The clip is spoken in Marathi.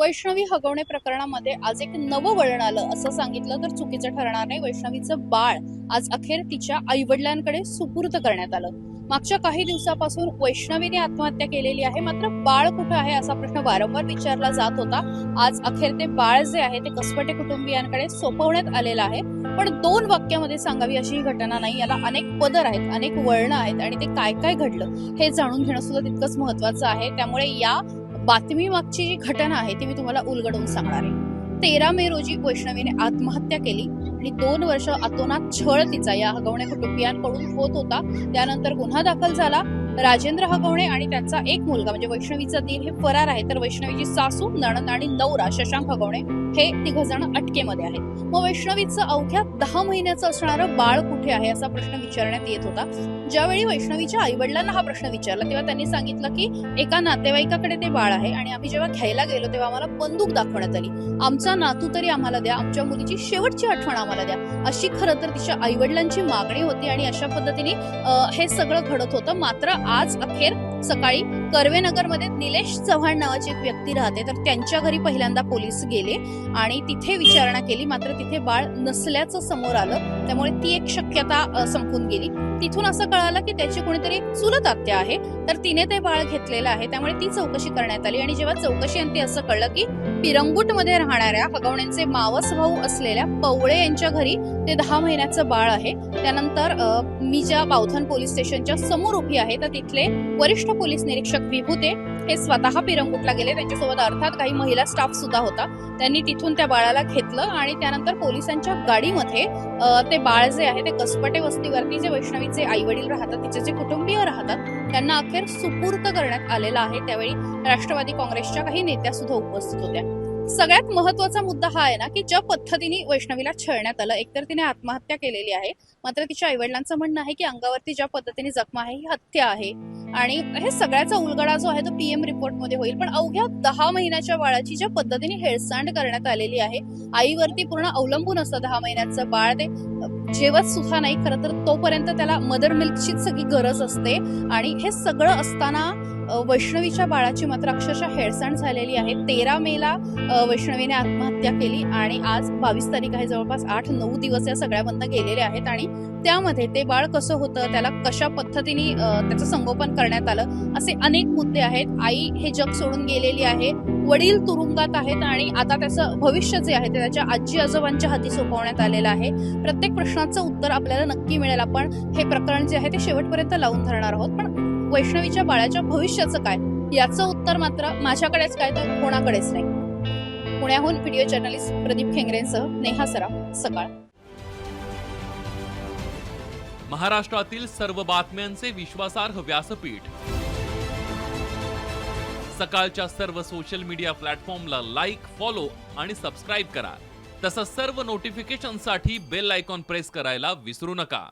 वैष्णवी हगवणे प्रकरणामध्ये आज एक नवं वळण आलं असं सांगितलं तर चुकीचं ठरणार नाही. वैष्णवीचं बाळ आज अखेर तिच्या आईवडिलांकडे सुपूर्द करण्यात आलं. मागच्या काही दिवसापासून वैष्णवीने आत्महत्या केलेली आहे. मात्र बाळ कुठं आहे असा प्रश्न वारंवार विचारला जात होता. आज अखेर ते बाळ जे आहे ते कसपटे कुटुंबियांकडे सोपवण्यात आलेलं आहे. पण दोन वाक्यामध्ये सांगावी अशी ही घटना नाही. याला अनेक पदर आहेत अनेक वळणं आहेत आणि ते काय काय घडलं हे जाणून घेणं सुद्धा तितकंच महत्वाचं आहे. त्यामुळे या बातमी मागची जी घटना आहे ती मी तुम्हाला उलगडून सांगणार आहे. तेरा मे रोजी वैष्णवीने आत्महत्या केली आणि दोन वर्ष अतोनात छळ तिचा या हगवणे कुटुंबियांकडून होत होता. त्यानंतर गुन्हा दाखल झाला. राजेंद्र हगवणे आणि त्यांचा एक मुलगा म्हणजे वैष्णवीचा दिन हे फरार आहे तर वैष्णवीची सासू नणंद आणि नवरा शशांक हगवणे हे तिघ जण अटकेमध्ये आहेत. मग वैष्णवीचं अवघ्या दहा महिन्याचं असणारं बाळ कुठे आहे असा प्रश्न विचारण्यात येत होता. ज्यावेळी वैष्णवीच्या आईवडिलांना हा प्रश्न विचारला तेव्हा त्यांनी सांगितलं की एका नातेवाईकाकडे ते बाळ आहे आणि आम्ही जेव्हा घ्यायला गेलो तेव्हा आम्हाला बंदूक दाखवण्यात आली. आमचा नातू तरी आम्हाला द्या आमच्या मुलीची शेवटची आठवण आम्हाला द्या. अशी खरं तर तिच्या आईवडिलांची मागणी होती आणि अशा पद्धतीने हे सगळं घडत होतं. मात्र आज अखेर सकाळी कर्वेनगरमध्ये निलेश चव्हाण नावाची एक व्यक्ती राहते. तर त्यांच्या घरी पहिल्यांदा पोलीस गेले आणि तिथे विचारणा केली. मात्र तिथे बाळ नसल्याचं समोर आलं. त्यामुळे ती एक शक्यता संपून गेली. तिथून असं कळालं की त्याची कोणीतरी चुलत आत्या आहे. तर तिने ते बाळ घेतलेलं आहे. त्यामुळे ती चौकशी करण्यात आली आणि जेव्हा चौकशी अंती असं कळलं की पिरंगुटमध्ये राहणाऱ्या हगवण्यांचे मावस भाऊ असलेल्या पवळे यांच्या घरी ते दहा महिन्याचं बाळ आहे. त्यानंतर मी ज्या बावधन पोलीस स्टेशनच्या समोर उभी आहे तर तिथले वरिष्ठ पोलीस निरीक्षक विभूते हे स्वतः पिरंगुटला गेले. त्यांच्यासोबत अर्थात काही महिला स्टाफ सुद्धा होता. त्यांनी तिथून त्या बाळाला घेतलं आणि त्यानंतर पोलिसांच्या गाडीमध्ये ते बाळ जे आहे ते कसपटे वस्तीवरती जे वैष्णवीचे आई वडील राहतात तिचे जे कुटुंबीय राहतात त्यांना अखेर सुपूर्त करण्यात आलेलं आहे. त्यावेळी राष्ट्रवादी काँग्रेसच्या काही नेत्या सुद्धा उपस्थित होत्या. सगळ्यात महत्त्वाचा मुद्दा हा आहे ना की ज्या पद्धतीने वैष्णवीला छळण्यात आलं एकतर तिने आत्महत्या केलेली आहे मात्र तिच्या आईवडिलांचं म्हणणं आहे की अंगावरती ज्या पद्धतीने जखमा आहे ही हत्या आहे. आणि हे सगळ्याचा उलगडा जो आहे तो पीएम रिपोर्टमध्ये होईल पण अवघ्या दहा महिन्याच्या बाळाची ज्या पद्धतीने हेळसांड करण्यात आलेली आहे आईवरती पूर्ण अवलंबून असतं दहा महिन्याचं बाळ ते जेवत सुद्धा नाही खरं तर तोपर्यंत त्याला मदर मिल्कचीच सगळी गरज असते. आणि हे सगळं असताना वैष्णवीच्या बाळाची मात्र अक्षरशः हेळसांड झालेली आहे. तेरा मेला वैष्णवीने आत्महत्या केली आणि आज बावीस तारीख आहे जवळपास आठ नऊ दिवस या सगळ्याबद्दल गेलेले आहेत आणि त्यामध्ये ते बाळ कसं होतं त्याला कशा पद्धतीने त्याचं संगोपन करण्यात आलं असे अनेक मुद्दे आहेत. आई हे जग सोडून गेलेली आहे वडील तुरुंगात आहेत आणि आता त्याचं भविष्य जे आहे ते त्याच्या आजी आजोबांच्या हाती सोपवण्यात आलेलं आहे. प्रत्येक प्रश्नाचं उत्तर आपल्याला नक्की मिळेल. आपण हे प्रकरण जे आहे ते शेवटपर्यंत लावून धरणार आहोत. पण वैष्णवीच्या बाळाच्या भविष्याचं काय? याचं उत्तर मात्र माझ्याकडेच काय तर कोणाकडेच नाही. पुण्याहून व्हिडिओ जर्नलिस्ट प्रदीप खेंगरेंसह नेहा सराफ सकाळ. महाराष्ट्रातील सर्व बातम्यांचे विश्वासार्ह व्यासपीठ. सकाळच्या सर्व सोशल मीडिया प्लॅटफॉर्मला लाईक फॉलो आणि सबस्क्राईब करा. तसंच सर्व नोटिफिकेशनसाठी बेल आयकॉन प्रेस करायला विसरू नका.